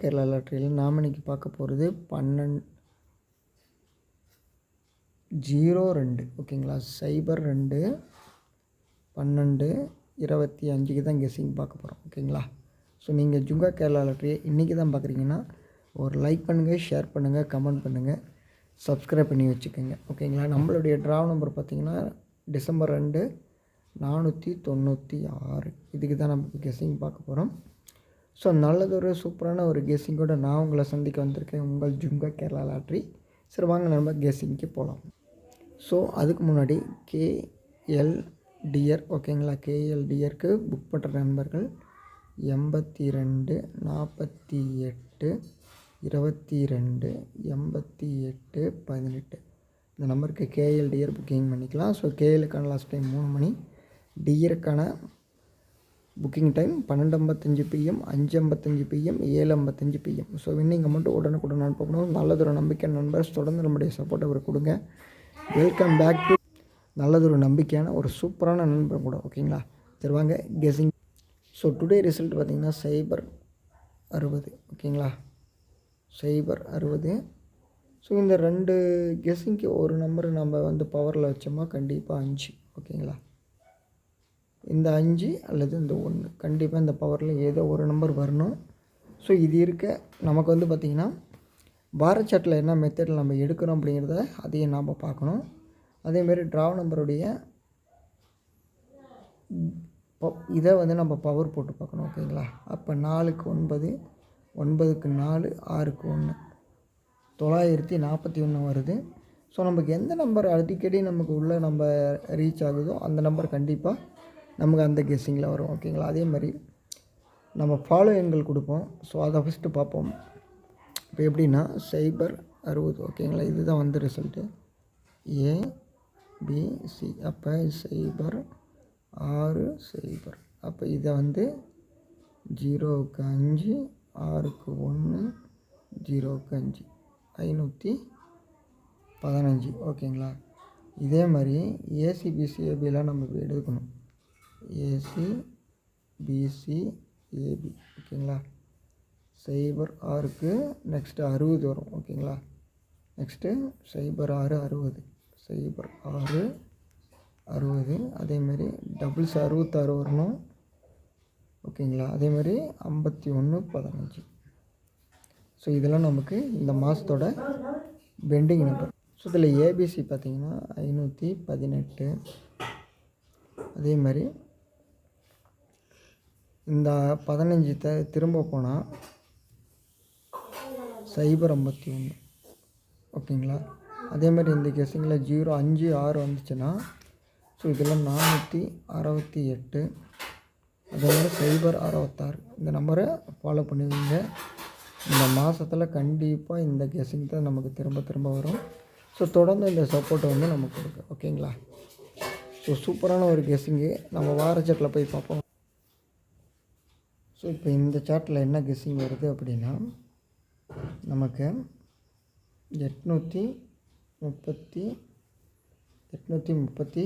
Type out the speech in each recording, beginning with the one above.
கேரளா லாட்ரியில் நாம் இன்றைக்கி பார்க்க போகிறது பன்னெண்டு ஜீரோ ரெண்டு ஓகேங்களா? சைபர் ரெண்டு பன்னெண்டு இருபத்தி அஞ்சுக்கு தான் கெஸ்ஸிங் பார்க்க போகிறோம் ஓகேங்களா? ஸோ நீங்கள் ஜுங்கா கேரளா லாட்ரியை இன்றைக்கி தான் பார்க்குறீங்கன்னா ஒரு லைக் பண்ணுங்கள் ஷேர் பண்ணுங்கள் கமெண்ட் பண்ணுங்கள் சப்ஸ்கிரைப் பண்ணி வச்சுக்கோங்க ஓகேங்களா? நம்மளுடைய ட்ராவ் நம்பர் பார்த்திங்கன்னா டிசம்பர் ரெண்டு நானூற்றி தொண்ணூற்றி ஆறு. இதுக்கு தான் நம்ம கெஸ்ஸிங் பார்க்க போகிறோம் ஸோ நல்லதொரு சூப்பரான ஒரு கெஸ்ஸிங்கோட நான் உங்களை சந்திக்க வந்திருக்கேன். உங்கள் ஜுங்கா கேரளா லாட்ரி. சரி வாங்க நம்ம கெஸ்ஸிங்க்கு போகலாம் ஸோ அதுக்கு முன்னாடி கேஎல் டியர் ஓகேங்களா? கேஎல் டியருக்கு புக் பண்ணுற நண்பர்கள் எண்பத்தி ரெண்டு நாற்பத்தி எட்டு இருபத்தி ரெண்டு எண்பத்தி எட்டு பதினெட்டு. இந்த நம்பருக்கு கேஎல் டியர் புக்கிங் பண்ணிக்கலாம். ஸோ கேஎலுக்கான லாஸ்ட் டைம் மூணு மணி டியருக்கான புக்கிங் டைம் பன்னெண்டு ஐம்பத்தஞ்சு பிஎம் அஞ்சு ஐம்பத்தஞ்சு பிஎம் ஏழு ஐம்பத்தஞ்சு பிஎம் ஸோ வின்னிங் அமௌண்ட் உடனுக்குடன் அனுப்பப்படும் நல்லதொரு நம்பிக்கை நண்பர்ஸ் தொடர்ந்து நம்முடைய சப்போர்ட் அவர் கொடுங்க. வெல்கம் பேக் டு நல்லதொரு நம்பிக்கையான ஒரு சூப்பரான நண்பர் கூட ஓகேங்களா சரி வாங்க கெஸிங் ஸோ டுடே ரிசல்ட் பார்த்திங்கன்னா சைபர் அறுபது ஓகேங்களா சைபர் அறுபது. ஸோ இந்த ரெண்டு கெஸ்ஸிங்க்கு ஒரு நம்பர் நம்ம வந்து பவரில் வச்சோமா? கண்டிப்பாக அஞ்சு ஓகேங்களா இந்த அஞ்சு அல்லது இந்த ஒன்று. கண்டிப்பாக இந்த பவரில் ஏதோ ஒரு நம்பர் வரணும். ஸோ இது இருக்க நமக்கு வந்து பார்த்திங்கன்னா பாரத் சாட்டில் என்ன மெத்தடில் நம்ம எடுக்கிறோம் அப்படிங்கிறத அதையும் நாம் பார்க்கணும். அதேமாரி ட்ராவ் நம்பருடைய இதை வந்து நம்ம பவர் போட்டு பார்க்கணும் ஓகேங்களா அப்போ நாலுக்கு ஒன்பது ஒன்பதுக்கு நாலு ஆறுக்கு ஒன்று தொள்ளாயிரத்தி நாற்பத்தி ஒன்று வருது. ஸோ நமக்கு எந்த நம்பர் அடிக்கடி நமக்கு உள்ளே நம்ம ரீச் ஆகுதோ அந்த நம்பர் கண்டிப்பாக நமக்கு அந்த கெஸ்ஸிங்கில் வரும் ஓகேங்களா அதே மாதிரி நம்ம ஃபாலோ எண்கள் கொடுப்போம். ஸோ அதை ஃபஸ்ட்டு பார்ப்போம். இப்போ எப்படின்னா சைபர் அறுபது ஓகேங்களா இதுதான் வந்து ரிசல்ட்டு ஏ பிசி அப்போ சைபர் ஆறு சைபர் அப்போ இதை வந்து ஜீரோவுக்கு அஞ்சு ஆறுக்கு ஒன்று ஜீரோவுக்கு அஞ்சு. ஐநூற்றி பதினஞ்சு ஓகேங்களா இதே மாதிரி ஏசிபிசிஏபிலாம் நம்ம எடுக்கணும். ஏசி பிசி ஏபி ஓகேங்களா? சைபர் ஆறுக்கு நெக்ஸ்ட்டு அறுபது வரும். ஓகேங்களா? நெக்ஸ்ட்டு சைபர் ஆறு அறுபது. சைபர் ஆறு அறுபது. அதேமாரி டபுள்ஸ் அறுபத்தாறு வரணும். ஓகேங்களா? அதேமாரி ஐம்பத்தி ஒன்று பதினஞ்சு. ஸோ இதெல்லாம் நமக்கு இந்த மாதத்தோட பெண்டிங் நம்பர் ஸோ இதில் ஏபிசி பார்த்திங்கன்னா ஐநூற்றி பதினெட்டு. அதே மாதிரி இந்த பதினஞ்சு த திரும்ப போனால் சைபர் ஐம்பத்தி ஒன்று. ஓகேங்களா? அதே மாதிரி இந்த கெஸிங்கில் ஜீரோ அஞ்சு ஆறு வந்துச்சுன்னா ஸோ இதில் நானூற்றி அறுபத்தி எட்டு. அதே மாதிரி சைபர் அறுபத்தாறு. இந்த நம்பரை ஃபாலோ பண்ணுவீங்க இந்த மாதத்தில் கண்டிப்பாக இந்த கெஸிங் தான் நமக்கு திரும்ப திரும்ப வரும். ஸோ தொடர்ந்து இந்த சப்போர்ட்டை வந்து நமக்கு கொடுக்கு ஓகேங்களா? ஸோ சூப்பரான ஒரு கெஸ்ஸிங்கு நம்ம வார செட்டில் போய் பார்ப்போம். ஸோ இப்போ இந்த சார்ட்டில் என்ன கெஸ்ஸிங் வருது அப்படின்னா நமக்கு எட்நூற்றி முப்பத்தி எட்நூற்றி முப்பத்தி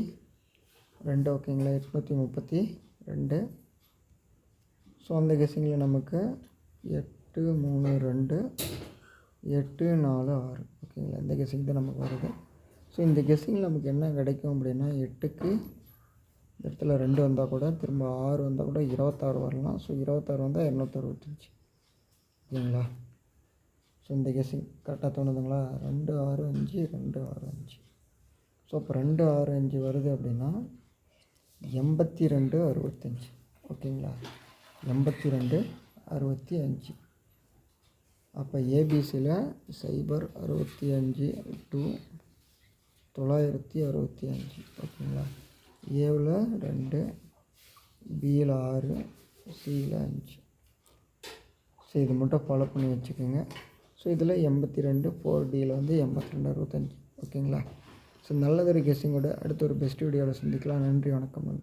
ரெண்டு ஓகேங்களா எட்நூற்றி முப்பத்தி ரெண்டு. ஸோ அந்த கெஸ்ஸிங்கில் நமக்கு எட்டு மூணு ரெண்டு எட்டு நாலு ஆறு ஓகேங்களா இந்த கெஸ்ஸிங் தான் நமக்கு வருது. ஸோ இந்த கெஸ்ஸிங்கில் நமக்கு என்ன கிடைக்கும் அப்படின்னா எட்டுக்கு இந்த இடத்துல ரெண்டு வந்தால் கூட திரும்ப ஆறு வந்தால் கூட இருபத்தாறு வரலாம். ஸோ இருபத்தாறு வந்தால் இரநூத்தறுபத்தஞ்சி ஓகேங்களா? ஸோ இந்த கெஸ்ஸிங் கரெக்டாக தோணுதுங்களா? ரெண்டு ஆறு அஞ்சு ரெண்டு ஆறு அஞ்சு. ஸோ இப்போ ரெண்டு ஆறு அஞ்சு வருது அப்படின்னா எண்பத்தி ரெண்டு அறுபத்தஞ்சி. ஓகேங்களா? எண்பத்தி ரெண்டு அறுபத்தி அஞ்சு. அப்போ ஏபிசியில் சைபர் அறுபத்தி அஞ்சு டூ தொள்ளாயிரத்தி அறுபத்தி அஞ்சு. ஓகேங்களா? ஏவில் ரெண்டு பியில் ஆறு சியில் அஞ்சு. ஸோ இது மட்டும் ஃபாலோ பண்ணி வச்சுக்கோங்க. ஸோ இதில் எண்பத்தி ரெண்டு ஃபோர் டியில் வந்து எண்பத்தி ரெண்டு அறுபத்தஞ்சு ஓகேங்களா ஸோ நல்லதொரு கெஸ்ஸிங்கோட அடுத்த ஒரு பெஸ்ட் வீடியோவில் சந்திக்கலாம். நன்றி வணக்கம்.